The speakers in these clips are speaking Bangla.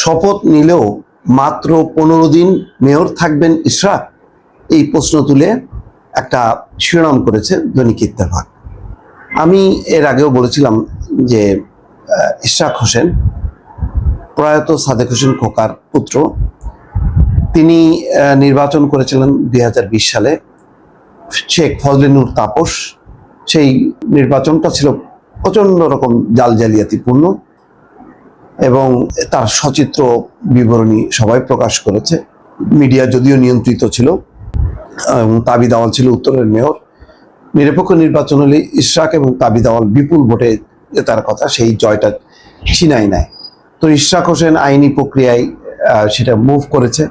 শপথ নিলেও মাত্র পনেরো দিন মেয়র থাকবেন ইশরাক এই প্রশ্ন তুলে একটা শিরোনাম করেছে দৈনিক ইত্তেফাক। আমি এর আগেও বলেছিলাম যে ইশরাক হোসেন প্রয়াত সাদেক হোসেন খোকার পুত্র। তিনি নির্বাচন করেছিলেন দুই হাজার বিশ সালে। শেখ ফজলিনুর তাপস, সেই নির্বাচনটা ছিল প্রচণ্ড রকম জাল জালিয়াতিপূর্ণ। এবং তার সচিত্র বিবরণী সবাই প্রকাশ করেছে। মিডিয়া যদিও নিয়ন্ত্রিত ছিল, এবং তাবিদ আওয়াল ছিল উত্তরের মেয়র। নিরপেক্ষ নির্বাচন হলে ইশরাক এবং তাবিদ আওয়াল বিপুল ভোটে জেতার কথা সেই জয়টা ছিনাই নেয়। তো ইশরাক হোসেন আইনি প্রক্রিয়ায় সেটা মুভ করেছে।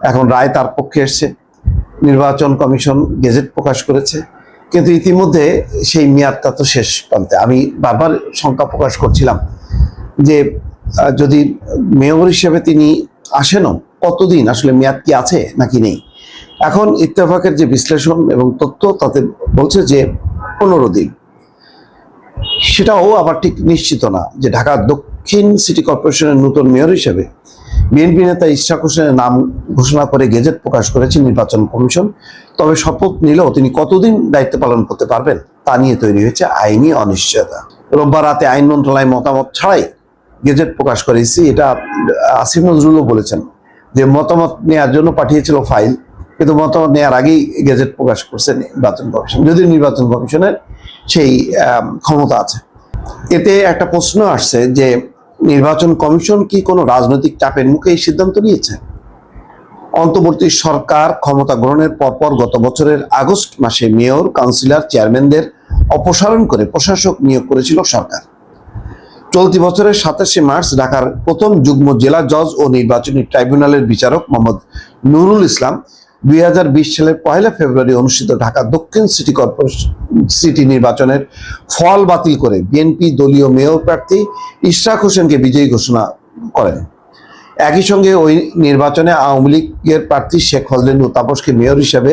এখন রায় তার পক্ষে এসছে। নির্বাচন কমিশন গেজেট প্রকাশ করেছে। কিন্তু ইতিমধ্যে সেই মেয়াদটা তো শেষ প্রান্তে। আমি বারবার শঙ্কা প্রকাশ করছিলাম যে যদি মেয়র হিসেবে তিনি আসেনও, কতদিন? আসলে মেয়াদ কি আছে নাকি নেই? এখন ইত্তেফাকের যে বিশ্লেষণ এবং তথ্য তাতে বলছে যে পনেরো দিন। সেটাও আবার ঠিক নিশ্চিত না যে ঢাকা দক্ষিণ সিটি কর্পোরেশনের নতুন মেয়র হিসেবে বিএনপি নেতা ইশাক হোসেনের নাম ঘোষণা করে গেজেট প্রকাশ করেছে নির্বাচন কমিশন। তবে শপথ নিলেও তিনি কতদিন দায়িত্ব পালন করতে পারবেন তা নিয়ে তৈরি হয়েছে আইনি অনিশ্চয়তা। রোববার রাতে আইন মন্ত্রণালয় মতামত ছাড়াই গেজেট প্রকাশ করেছি এটা আসিফ নজরুলও বলেছেন যে মতামত নেওয়ার জন্য পাঠিয়েছিল ফাইল, কিন্তু মতামত নেওয়ার আগেই গেজেট প্রকাশ করছে নির্বাচন কমিশন, যদিও নির্বাচন কমিশনের সেই ক্ষমতা আছে। এতে একটা প্রশ্ন আসছে যে নির্বাচন কমিশন কি কোনো রাজনৈতিক চাপের মুখে এই সিদ্ধান্ত নিয়েছে? অন্তর্বর্তী সরকার ক্ষমতা গ্রহণের পরপর গত বছরের আগস্ট মাসে মেয়র, কাউন্সিলর, চেয়ারম্যানদের অপসারণ করে প্রশাসক নিয়োগ করেছিল সরকার। চলতি বছরের সাতাশে মার্চ ঢাকার প্রথম যুগ্ম জেলা জজ ও নির্বাচনী ট্রাইব্যুনালের বিচারক মোহাম্মদ নুরুল ইসলাম দুই হাজার বিশ সালের পয়লা ফেব্রুয়ারি অনুষ্ঠিত ঢাকা দক্ষিণ সিটি কর্পোরেশন সিটি নির্বাচনের ফল বাতিল করে বিএনপি দলীয় মেয়র প্রার্থী ইশরাক হোসেনকে বিজয়ী ঘোষণা করেন। একই সঙ্গে ওই নির্বাচনে আওয়ামী লীগের প্রার্থী শেখ ফজলিনুর তাপসকে মেয়র হিসেবে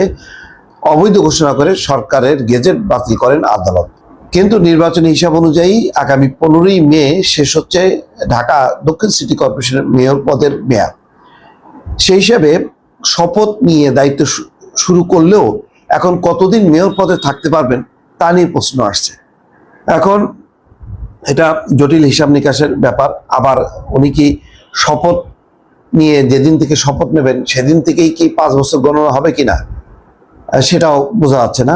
অবৈধ ঘোষণা করে সরকারের গেজেট বাতিল করেন আদালত। কিন্তু নির্বাচনী হিসাব অনুযায়ী আগামী পনেরোই মে শেষ হচ্ছে ঢাকা দক্ষিণ সিটি কর্পোরেশনের মেয়র পদের মেয়াদ। সেই হিসাবে শপথ নিয়ে দায়িত্ব শুরু করলেও এখন কতদিন মেয়র পদে থাকতে পারবেন তা নিয়ে প্রশ্ন আসছে। এখন এটা জটিল হিসাব নিকাশের ব্যাপার। আবার উনি কি শপথ নিয়ে যেদিন থেকে শপথ নেবেন সেদিন থেকেই কি পাঁচ বছর গণনা হবে কিনা আহ, সেটাও বোঝা যাচ্ছে না।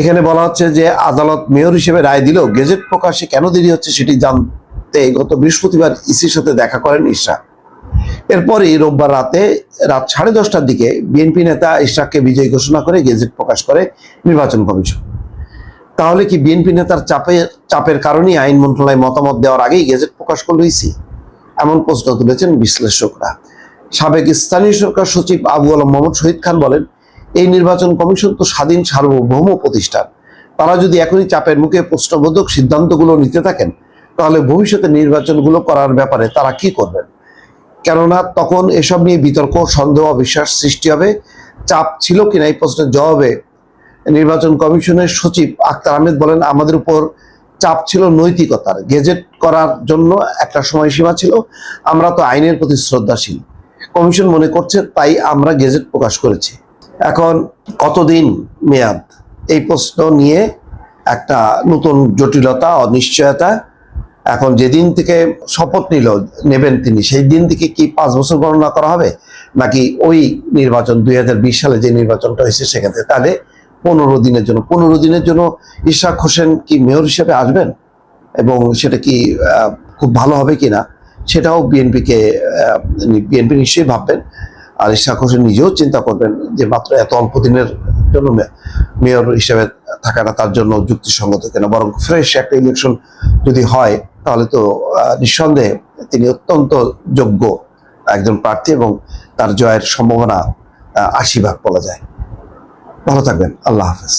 এখানে বলা হচ্ছে যে আদালত মেয়র হিসেবে রায় দিল গেজেট প্রকাশে কেন দেরি হচ্ছে সেটি জানতে গত বৃহস্পতিবার ইসির সাথে দেখা করেন ইশরাক এরপরই রোববার রাতে, রাত সাড়ে দশটার দিকে বিএনপি নেতা ইশরাককে বিজয়ী ঘোষণা করে গেজেট প্রকাশ করে নির্বাচন কমিশন। তাহলে কি বিএনপি নেতার চাপের চাপের কারণেই আইন মন্ত্রণালয় মতামত দেওয়ার আগেই গেজেট প্রকাশ করল ইসি? এমন প্রশ্ন তুলেছেন বিশ্লেষকরা। সাবেক স্থানীয় সরকার সচিব আবু আলম মোহাম্মদ শহীদ খান বলেন এই নির্বাচন কমিশন তো স্বাধীন সার্বভৌম প্রতিষ্ঠান। তারা যদি এখনই চাপের মুখে প্রশ্নবোধক সিদ্ধান্তগুলো নিতে থাকেন, তাহলে ভবিষ্যতে নির্বাচনগুলো করার ব্যাপারে তারা কি করবেন? কেননা তখন এসব নিয়ে বিতর্ক, সন্দেহ, অবিশ্বাস সৃষ্টি হবে। চাপ ছিল কিনা এই প্রশ্নের জবাবে নির্বাচন কমিশনের সচিব আক্তার আহমেদ বলেন, আমাদের উপর চাপ ছিল নৈতিকতার, গেজেট করার জন্য একটা সময়সীমা ছিল। আমরা তো আইনের প্রতি শ্রদ্ধাশীল। কমিশন মনে করছে, তাই আমরা গেজেট প্রকাশ করেছি। এখন কতদিন মেয়াদ? এই প্রশ্ন নিয়ে একটা নতুন জটিলতা, অনিশ্চয়তা এখন যেদিন থেকে শপথ নিল, নেবেন তিনি, সেই দিন থেকে কি পাঁচ বছর গণনা করা হবে? নাকি ওই নির্বাচন, দুই হাজার বিশ সালে যে নির্বাচনটা হয়েছে সেখান তাহলে পনেরো দিনের জন্য, পনেরো দিনের জন্য ইশাক হোসেন কি মেয়র হিসেবে আসবেন? এবং সেটা কি খুব ভালো হবে কিনা? সেটাও বিএনপিকে বিএনপি নিশ্চয়ই ভাববেন। আর হোসেন নিজেও চিন্তা করবেন যে মাত্র এত অল্প দিনের জন্য মেয়র হিসেবে থাকাটা তার জন্য যুক্তিসঙ্গত কিনা, বরং ফ্রেশ একটা ইলেকশন যদি হয়, তাহলে তো নিঃসন্দেহে তিনি অত্যন্ত যোগ্য একজন প্রার্থী এবং তার জয়ের সম্ভাবনা আশীর্বাদ বলা যায়। ভালো থাকবেন। আল্লাহ হাফেজ।